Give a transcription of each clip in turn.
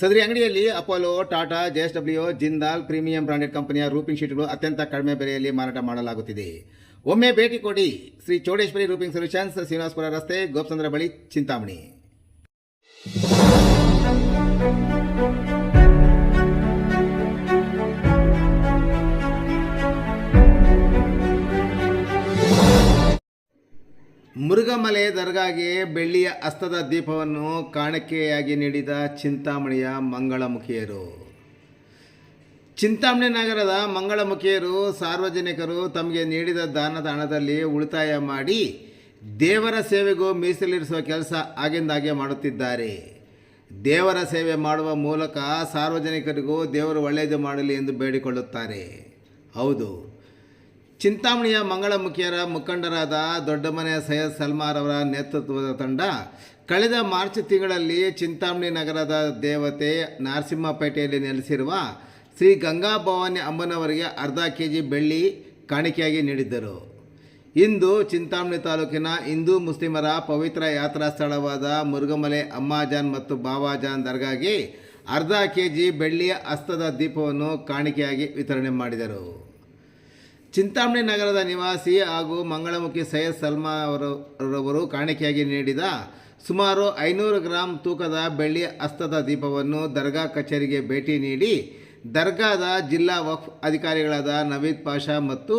ಸದರಿ ಅಂಗಡಿಯಲ್ಲಿ Apollo, Tata JSW Jindal, premium branded ಕಂಪನಿಯ ರೂಪಿಂಗ್ ಶೀಟ್ಗಳು ಅತ್ಯಂತ ಕಡಿಮೆ ಬೆಲೆಯಲ್ಲಿ ಮಾರಾಟ ಮಾಡಲಾಗುತ್ತಿದೆ. ಒಮ್ಮೆ ಭೇಟಿ ಕೊಡಿ ಶ್ರೀ ಚೌಡೇಶ್ವರಿ ರೂಪಿಂಗ್ ಸೊಲ್ಯೂಷನ್ಸ್, ಶ್ರೀನಿವಾಸಪುರ ರಸ್ತೆ ಗೋಪಚಂದ್ರ ಬಳಿ, ಚಿಂತಾಮಣಿ. ಮುರುಗಮಲೆ ದರ್ಗಾಗೆ ಬೆಳ್ಳಿಯ ಅಸ್ತದ ದೀಪವನ್ನು ಕಾಣಿಕೆಯಾಗಿ ನೀಡಿದ ಚಿಂತಾಮಣಿಯ ಮಂಗಳಮುಖಿಯರು. ಚಿಂತಾಮಣಿ ನಗರದ ಮಂಗಳಮುಖಿಯರು ಸಾರ್ವಜನಿಕರು ತಮಗೆ ನೀಡಿದ ದಾನದ ಹಣದಲ್ಲಿ ಉಳಿತಾಯ ಮಾಡಿ ದೇವರ ಸೇವೆಗೂ ಮೀಸಲಿರಿಸುವ ಕೆಲಸ ಆಗಿಂದಾಗೆ ಮಾಡುತ್ತಿದ್ದಾರೆ. ದೇವರ ಸೇವೆ ಮಾಡುವ ಮೂಲಕ ಸಾರ್ವಜನಿಕರಿಗೂ ದೇವರು ಒಳ್ಳೆಯದು ಮಾಡಲಿ ಎಂದು ಬೇಡಿಕೊಳ್ಳುತ್ತಾರೆ. ಹೌದು. ಚಿಂತಾಮಣಿಯ ಮಂಗಳಮುಖಿಯರ ಮುಖಂಡರಾದ ದೊಡ್ಡಮನೆಯ ಸೈಯದ್ ಸಲ್ಮಾರ್ ಅವರ ನೇತೃತ್ವದ ತಂಡ ಕಳೆದ ಮಾರ್ಚ್ ತಿಂಗಳಲ್ಲಿ ಚಿಂತಾಮಣಿ ನಗರದ ದೇವತೆ ನರಸಿಂಹಪೇಟೆಯಲ್ಲಿ ನೆಲೆಸಿರುವ ಶ್ರೀ ಗಂಗಾಭವಾನಿ ಅಮ್ಮನವರಿಗೆ ಅರ್ಧ ಕೆ ಜಿ ಬೆಳ್ಳಿ ಕಾಣಿಕೆಯಾಗಿ ನೀಡಿದ್ದರು. ಇಂದು ಚಿಂತಾಮಣಿ ತಾಲೂಕಿನ ಹಿಂದೂ ಮುಸ್ಲಿಮರ ಪವಿತ್ರ ಯಾತ್ರಾ ಸ್ಥಳವಾದ ಮುರುಗಮಲೆ ಅಮ್ಮಾಜಾನ್ ಮತ್ತು ಬಾಬಾಜಾನ್ ದರ್ಗಾಗೆ ಅರ್ಧ ಕೆ ಜಿ ಬೆಳ್ಳಿಯ ಹಸ್ತದ ದೀಪವನ್ನು ಕಾಣಿಕೆಯಾಗಿ ವಿತರಣೆ ಮಾಡಿದರು. ಚಿಂತಾಮಣಿ ನಗರದ ನಿವಾಸಿ ಹಾಗೂ ಮಂಗಳಮುಖಿ ಸೈಯದ್ ಸಲ್ಮಾ ಅವರವರು ರವರು ಕಾಣಿಕೆಯಾಗಿ ನೀಡಿದ ಸುಮಾರು ಐನೂರು ಗ್ರಾಂ ತೂಕದ ಬೆಳ್ಳಿ ಹಸ್ತದ ದೀಪವನ್ನು ದರ್ಗಾ ಕಚೇರಿಗೆ ಭೇಟಿ ನೀಡಿ ದರ್ಗಾದ ಜಿಲ್ಲಾ ವಕ್ಫ್ ಅಧಿಕಾರಿಗಳಾದ ನವೀದ್ ಪಾಷಾ ಮತ್ತು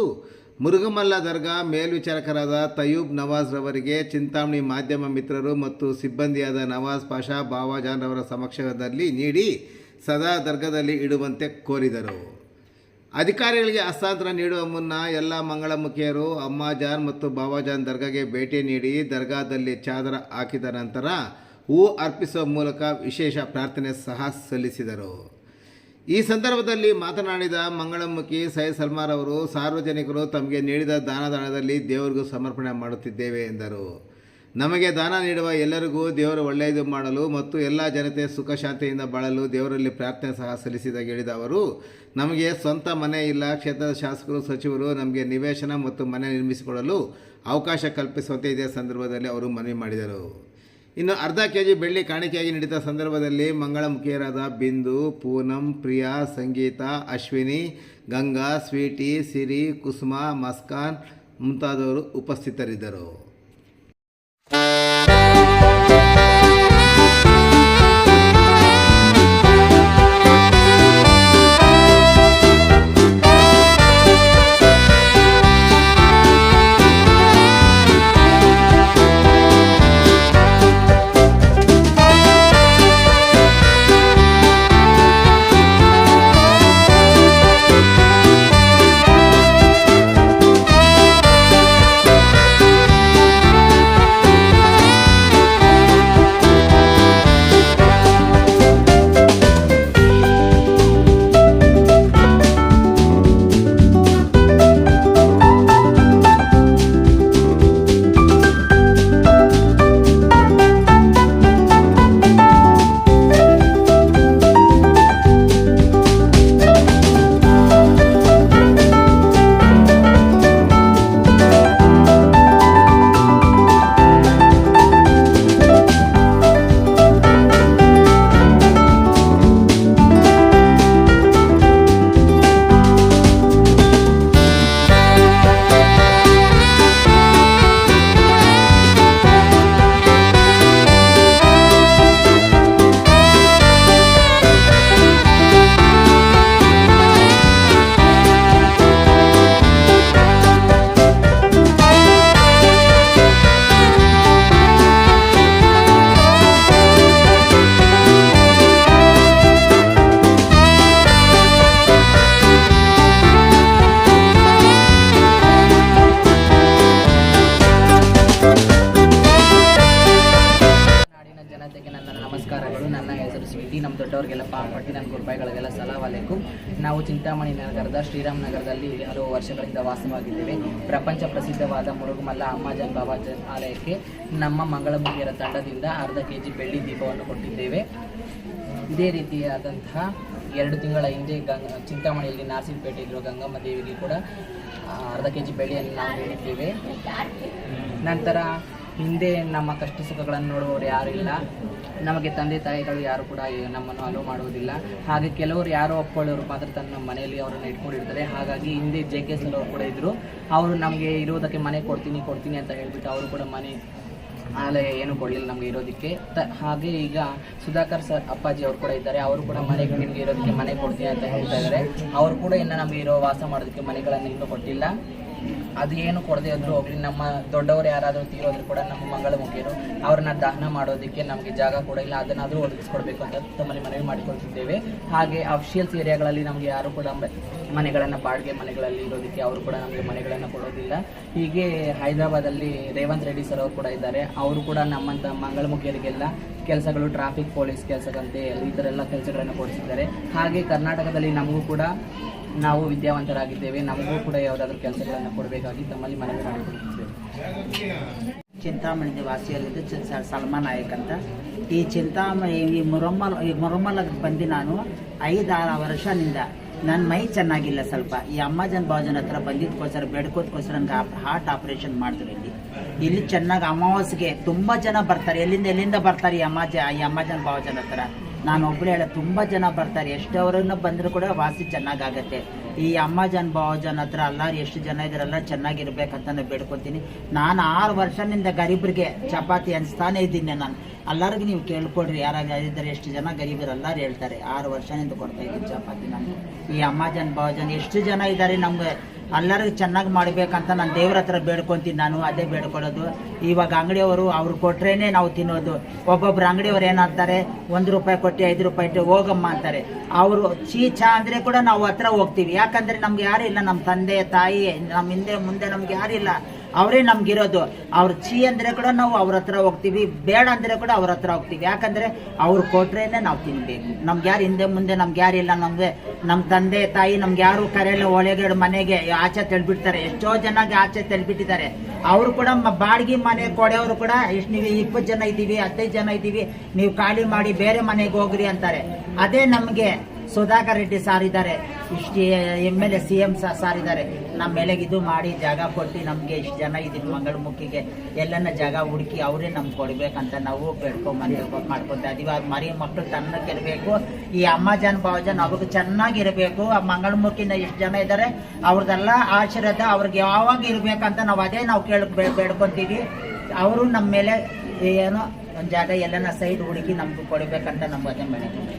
ಮುರುಗಮಲ್ಲ ದರ್ಗಾ ಮೇಲ್ವಿಚಾರಕರಾದ ತಯೂಬ್ ನವಾಜ್ ರವರಿಗೆ ಚಿಂತಾಮಣಿ ಮಾಧ್ಯಮ ಮಿತ್ರರು ಮತ್ತು ಸಿಬ್ಬಂದಿಯಾದ ನವಾಜ್ ಪಾಷಾ ಬಾವಾಜಾನ್ ರವರ ಸಮಕ್ಷಮದಲ್ಲಿ ನೀಡಿ ಸದಾ ದರ್ಗಾದಲ್ಲಿ ಇಡುವಂತೆ ಕೋರಿದರು. ಅಧಿಕಾರಿಗಳಿಗೆ ಹಸ್ತಾಂತರ ನೀಡುವ ಮುನ್ನ ಎಲ್ಲ ಮಂಗಳಮುಖಿಯರು ಅಮ್ಮಾಜಾನ್ ಮತ್ತು ಬಾಬಾಜಾನ್ ದರ್ಗಾಗೆ ಭೇಟಿ ನೀಡಿ ದರ್ಗಾದಲ್ಲಿ ಚಾದರ ಹಾಕಿದ ನಂತರ ಹೂ ಅರ್ಪಿಸುವ ಮೂಲಕ ವಿಶೇಷ ಪ್ರಾರ್ಥನೆ ಸಹ ಸಲ್ಲಿಸಿದರು. ಈ ಸಂದರ್ಭದಲ್ಲಿ ಮಾತನಾಡಿದ ಮಂಗಳಮುಖಿ ಸೈಯದ್ ಸಲ್ಮಾರ್ ಅವರು, ಸಾರ್ವಜನಿಕರು ತಮಗೆ ನೀಡಿದ ದಾನದಾನದಲ್ಲಿ ದೇವರಿಗೂ ಸಮರ್ಪಣೆ ಮಾಡುತ್ತಿದ್ದೇವೆ ಎಂದರು. ನಮಗೆ ದಾನ ನೀಡುವ ಎಲ್ಲರಿಗೂ ದೇವರು ಒಳ್ಳೆಯದು ಮಾಡಲು ಮತ್ತು ಎಲ್ಲ ಜನತೆ ಸುಖ ಶಾಂತಿಯಿಂದ ಬಾಳಲು ದೇವರಲ್ಲಿ ಪ್ರಾರ್ಥನೆ ಸಹ ಸಲ್ಲಿಸಿದಾಗ ಹೇಳಿದ ಅವರು, ನಮಗೆ ಸ್ವಂತ ಮನೆ ಇಲ್ಲ, ಕ್ಷೇತ್ರದ ಶಾಸಕರು, ಸಚಿವರು ನಮಗೆ ನಿವೇಶನ ಮತ್ತು ಮನೆ ನಿರ್ಮಿಸಿಕೊಡಲು ಅವಕಾಶ ಕಲ್ಪಿಸುವಂತೆ ಇದೇ ಸಂದರ್ಭದಲ್ಲಿ ಅವರು ಮನವಿ ಮಾಡಿದರು. ಇನ್ನು ಅರ್ಧ ಕೆ ಜಿ ಬೆಳ್ಳಿ ಕಾಣಿಕೆಯಾಗಿ ನೀಡಿದ ಸಂದರ್ಭದಲ್ಲಿ ಮಂಗಳಮುಖಿಯರಾದ ಬಿಂದು, ಪೂನಂ, ಪ್ರಿಯಾ, ಸಂಗೀತ, ಅಶ್ವಿನಿ, ಗಂಗಾ, ಸ್ವೀಟಿ, ಸಿರಿ, ಕುಸುಮ, ಮಸ್ಕಾನ್ ಮುಂತಾದವರು ಉಪಸ್ಥಿತರಿದ್ದರು. ನಮ್ಮ ದೊಡ್ಡವರಿಗೆಲ್ಲ ಪಾಪಟ್ಟಿ ನನ್ನ ಗುರುಬಾಯಿಗಳಿಗೆಲ್ಲ ಸಲಾವಲೇಕು ನಾವು ಚಿಂತಾಮಣಿ ನಗರದ, ಶ್ರೀರಾಮ್ ನಗರದಲ್ಲಿ ಹಲವು ವರ್ಷಗಳಿಂದ ವಾಸವಾಗಿದ್ದೇವೆ. ಪ್ರಪಂಚ ಪ್ರಸಿದ್ಧವಾದ ಮುರುಗುಮಲ್ಲ ಅಮ್ಮಾಜನ್ ಬಾಬಾಜನ್ ಆಲಯಕ್ಕೆ ನಮ್ಮ ಮಂಗಳಮುಖಿಯರ ತಂಡದಿಂದ ಅರ್ಧ ಕೆ ಜಿ ಬೆಳ್ಳಿ ದೀಪವನ್ನು ಕೊಟ್ಟಿದ್ದೇವೆ. ಇದೇ ರೀತಿಯಾದಂತಹ ಎರಡು ತಿಂಗಳ ಹಿಂದೆ ಗಂಗ ಚಿಂತಾಮಣಿಯಲ್ಲಿ ನಾಸಿಲ್ಪೇಟೆಯಲ್ಲಿರುವ ಗಂಗಮ್ಮ ದೇವಿಗೆ ಕೂಡ ಅರ್ಧ ಕೆ ಜಿ ಬೆಳ್ಳಿಯನ್ನು ನಾವು ನೀಡಿದ್ದೇವೆ. ನಂತರ ಹಿಂದೆ ನಮ್ಮ ಕಷ್ಟ ಸುಖಗಳನ್ನು ನೋಡುವವರು ಯಾರು ಇಲ್ಲ. ನಮಗೆ ತಂದೆ ತಾಯಿಗಳು ಯಾರು ಕೂಡ ನಮ್ಮನ್ನು ಅಲೋ ಮಾಡುವುದಿಲ್ಲ. ಹಾಗೆ ಕೆಲವರು ಯಾರೋ ಒಪ್ಕೊಳ್ಳೋರು ಮಾತ್ರ ತನ್ನ ಮನೆಯಲ್ಲಿ ಅವರನ್ನು ಇಟ್ಕೊಂಡಿರ್ತಾರೆ. ಹಾಗಾಗಿ ಹಿಂದೆ ಜೆ ಕೆ ಎಸ್ ಅವರು ಕೂಡ ಇದ್ದರು ಅವರು ನಮಗೆ ಇರೋದಕ್ಕೆ ಮನೆ ಕೊಡ್ತೀನಿ ಕೊಡ್ತೀನಿ ಅಂತ ಹೇಳಿಬಿಟ್ಟು ಅವರು ಕೂಡ ಮನೆ ಆಲಯ ಏನು ಕೊಡಲಿಲ್ಲ ನಮಗೆ ಇರೋದಕ್ಕೆ. ತ, ಹಾಗೆ ಈಗ ಸುಧಾಕರ್ ಸರ್ ಅಪ್ಪಾಜಿ ಅವರು ಕೂಡ ಇದ್ದಾರೆ. ಅವರು ಕೂಡ ಮನೆಗೆ ನಿಮಗೆ ಇರೋದಕ್ಕೆ ಮನೆ ಕೊಡ್ತೀನಿ ಅಂತ ಹೇಳ್ತಾ ಇದ್ದಾರೆ. ಅವರು ಕೂಡ ಇನ್ನು ನಮಗೆ ಇರೋ ವಾಸ ಮಾಡೋದಕ್ಕೆ ಮನೆಗಳನ್ನು ಇನ್ನೂ ಕೊಟ್ಟಿಲ್ಲ. ಅದು ಏನು ಕೊಡದೆ ಇದ್ರು ಹೋಗ್ಲಿ, ನಮ್ಮ ದೊಡ್ಡವರು ಯಾರಾದರೂ ತೀರೋದ್ರು ಕೂಡ ನಮ್ಮ ಮಂಗಳಮುಖಿಯರು ಅವ್ರನ್ನ ದಹನ ಮಾಡೋದಕ್ಕೆ ನಮಗೆ ಜಾಗ ಕೂಡ ಇಲ್ಲ, ಅದನ್ನಾದರೂ ಒದಗಿಸ್ಕೊಡ್ಬೇಕು ಅಂತ ತಮ್ಮಲ್ಲಿ ಮನವಿ ಮಾಡಿಕೊಳ್ತಿದ್ದೇವೆ. ಹಾಗೆ ಅಫಿಷಿಯಲ್ಸ್ ಏರಿಯಾಗಳಲ್ಲಿ ನಮಗೆ ಯಾರು ಕೂಡ ಮನೆಗಳನ್ನು, ಬಾಡಿಗೆ ಮನೆಗಳಲ್ಲಿ ಇರೋದಕ್ಕೆ ಅವರು ಕೂಡ ನಮಗೆ ಮನೆಗಳನ್ನು ಕೊಡೋದಿಲ್ಲ. ಹೀಗೆ ಹೈದರಾಬಾದಲ್ಲಿ ರೇವಂತ್ ರೆಡ್ಡಿ ಸರ್ ಅವರು ಕೂಡ ಇದ್ದಾರೆ. ಅವರು ಕೂಡ ನಮ್ಮಂಥ ಮಂಗಳಮುಖಿಯರಿಗೆಲ್ಲ ಕೆಲಸಗಳು ಟ್ರಾಫಿಕ್ ಪೊಲೀಸ್ ಕೆಲಸದಂತೆ ಈ ಥರ ಎಲ್ಲ ಕೆಲಸಗಳನ್ನು ಕೊಡಿಸಿದ್ದಾರೆ. ಹಾಗೆ ಕರ್ನಾಟಕದಲ್ಲಿ ನಮಗೂ ಕೂಡ ನಾವು ವಿದ್ಯಾವಂತರಾಗಿದ್ದೇವೆ. ನಮಗೂ ಕೂಡ ಯಾವುದಾದ್ರೂ ಕೆಲಸಗಳನ್ನು ಕೊಡಬೇಕಾಗಿ ತಮ್ಮಲ್ಲಿ ಮನವಿ ಮಾಡಿಕೊಡುತ್ತಿದ್ದೇವೆ ಚಿಂತಾಮಣಿ ನಿವಾಸಿಯಲ್ಲಿದ್ದು ಸಲ್ಮಾನ್ ನಾಯಕ್ ಅಂತ. ಈ ಚಿಂತಾಮಣಿ ಈ ಮುರಮ್ಮಲ್ ಈ ಮೊರಮ್ಮಲಕ್ಕೆ ಬಂದು ನಾನು ಐದಾರು ವರ್ಷದಿಂದ ನನ್ನ ಮೈ ಚೆನ್ನಾಗಿಲ್ಲ ಸ್ವಲ್ಪ. ಈ ಅಮ್ಮಾಜನ್ ಬಾಜನ್ ಹತ್ರ ಬಂದಿದ್ದಕ್ಕೋಸ್ಕರ ಬೇಡ್ಕೋದಕ್ಕೋಸ್ಕರ ನನಗೆ ಹಾರ್ಟ್ ಆಪರೇಷನ್ ಮಾಡಿದ್ರು ಇಲ್ಲಿ. ಇಲ್ಲಿ ಚೆನ್ನಾಗಿ ಅಮಾವಾಸ್ಯೆಗೆ ತುಂಬ ಜನ ಬರ್ತಾರೆ. ಎಲ್ಲಿಂದ ಎಲ್ಲಿಂದ ಬರ್ತಾರೆ ಈ ಅಮ್ಮಾಜ, ಈ ಅಮ್ಮಾಜನ್ ಬಾವಜನ್ ಹತ್ರ? ನಾನು ಒಬ್ಬಳು ಹೇಳ ತುಂಬ ಜನ ಬರ್ತಾರೆ. ಎಷ್ಟವರನ್ನ ಬಂದರೂ ಕೂಡ ವಾಸಿ ಚೆನ್ನಾಗಾಗತ್ತೆ. ಈ ಅಮ್ಮಾಜನ್ ಬಾಜನ್ ಹತ್ರ ಎಲ್ಲರೂ ಎಷ್ಟು ಜನ ಇದ್ದಾರಲ್ಲ ಚೆನ್ನಾಗಿರ್ಬೇಕಂತ ನಾನು ಬೇಡ್ಕೊತೀನಿ. ನಾನು ಆರು ವರ್ಷದಿಂದ ಗರೀಬ್ರಿಗೆ ಚಪಾತಿ ಅನ್ಸ್ತಾನೆ ಇದ್ದೀನಿ ನಾನು. ಎಲ್ಲರಿಗೂ ನೀವು ಕೇಳ್ಕೊಡ್ರಿ ಯಾರಾಗ ಇದ್ದಾರೆ ಎಷ್ಟು ಜನ ಗರೀಬರು ಎಲ್ಲರೂ ಹೇಳ್ತಾರೆ. ಆರು ವರ್ಷದಿಂದ ಕೊಡ್ತಾ ಇದ್ದೀನಿ ಚಪಾತಿ ನಾನು. ಈ ಅಮ್ಮಾಜನ್ ಬಾಜನ್ ಎಷ್ಟು ಜನ ಇದ್ದಾರೆ ನಮ್ಗೆ? ಎಲ್ಲರಿಗೂ ಚೆನ್ನಾಗಿ ಮಾಡಬೇಕಂತ ನಾನು ದೇವ್ರ ಹತ್ರ ಬೇಡ್ಕೊತೀನಿ. ನಾನು ಅದೇ ಬೇಡ್ಕೊಳ್ಳೋದು. ಇವಾಗ ಅಂಗಡಿಯವರು ಅವ್ರು ಕೊಟ್ರೇನೆ ನಾವು ತಿನ್ನೋದು. ಒಬ್ಬೊಬ್ರು ಅಂಗಡಿಯವರು ಏನಂತಾರೆ ಒಂದು ರೂಪಾಯಿ ಕೊಟ್ಟು ಐದು ರೂಪಾಯಿ ಇಟ್ಟು ಹೋಗಮ್ಮ ಅಂತಾರೆ. ಅವರು ಚೀಚ ಅಂದರೆ ಕೂಡ ನಾವು ಹತ್ರ ಹೋಗ್ತೀವಿ. ಯಾಕಂದರೆ ನಮ್ಗೆ ಯಾರು ಇಲ್ಲ. ನಮ್ಮ ತಂದೆ, ತಾಯಿ ನಮ್ಮ ಹಿಂದೆ ಮುಂದೆ ನಮ್ಗೆ ಯಾರಿಲ್ಲ ಅವರೇ ನಮ್ಗಿರೋದು. ಅವ್ರ ಚಿ ಅಂದರೆ ಕೂಡ ನಾವು ಅವ್ರ ಹತ್ರ ಹೋಗ್ತೀವಿ, ಬೇಡ ಅಂದರೆ ಕೂಡ ಅವ್ರ ಹತ್ರ ಹೋಗ್ತೀವಿ. ಯಾಕಂದರೆ ಅವ್ರು ಕೊಟ್ರೇನೆ ನಾವು ತಿನ್ಬೇಕು. ನಮ್ಗೆ ಯಾರು ಹಿಂದೆ ಮುಂದೆ, ನಮ್ಗೆ ಇಲ್ಲ ನಮಗೆ. ನಮ್ಮ ತಂದೆ, ತಾಯಿ ನಮ್ಗೆ ಯಾರು ಕರೆಯಲ್ಲ ಒಳಗಡೆ ಮನೆಗೆ, ಆಚೆ ತೆಳ್ಬಿಡ್ತಾರೆ. ಎಷ್ಟೋ ಜನಗೆ ಆಚೆ ತೆಳ್ಬಿಟ್ಟಿದ್ದಾರೆ. ಅವರು ಕೂಡ ಬಾಡಿಗೆ ಮನೆ ಕೊಡೆಯವರು ಕೂಡ ಎಷ್ಟು ನೀವು ಇಪ್ಪತ್ತು ಜನ ಇದ್ದೀವಿ ಹದಿನೈದು ಜನ ಇದ್ದೀವಿ, ನೀವು ಖಾಲಿ ಮಾಡಿ ಬೇರೆ ಮನೆಗೆ ಹೋಗ್ರಿ ಅಂತಾರೆ. ಅದೇ ನಮಗೆ ಸುಧಾಕರ್ ರೆಡ್ಡಿ ಸಾರ್ ಇದ್ದಾರೆ. ಇಷ್ಟು M L A, C M sir ಇದ್ದಾರೆ. ನಮ್ಮ ಮೇಲೆಗೆ ಇದು ಮಾಡಿ ಜಾಗ ಕೊಟ್ಟು ನಮಗೆ ಇಷ್ಟು ಜನ ಇದೀವಿ ಮಂಗಳಮುಖಿಗೆ. ಎಲ್ಲನ ಜಾಗ ಹುಡುಕಿ ಅವರೇ ನಮ್ಗೆ ಕೊಡಬೇಕಂತ ನಾವು ಬೇಡ್ಕೊಂಬಂದು ಮಾಡ್ಕೊತಾ ಇದೀವಿ. ಅದು ಮರಿ ಮಕ್ಕಳು ತನ್ನಕ್ಕಿರಬೇಕು ಈ ಅಮ್ಮ ಜನ ಭಾವ ಜನ ಅವ್ರಿಗೆ ಚೆನ್ನಾಗಿರಬೇಕು ಆ ಮಂಗಳಮುಖಿನ ಎಷ್ಟು ಜನ ಇದ್ದಾರೆ. ಅವ್ರದ್ದೆಲ್ಲ ಆಶೀರ್ವಾದ ಅವ್ರಿಗೆ ಯಾವಾಗ ಇರಬೇಕಂತ ನಾವು ಅದೇ ನಾವು ಕೇಳಿ ಬೇಡ್ಕೊತೀವಿ. ಅವರು ನಮ್ಮ ಮೇಲೆ ಏನೋ ಒಂದು ಜಾಗ ಎಲ್ಲನ ಸೈಡ್ ಹುಡುಕಿ ನಮ್ಗೆ ಕೊಡಬೇಕಂತ ನಮ್ಗೆ ಅದೇ ಮಾಡಿದ್ದೀವಿ.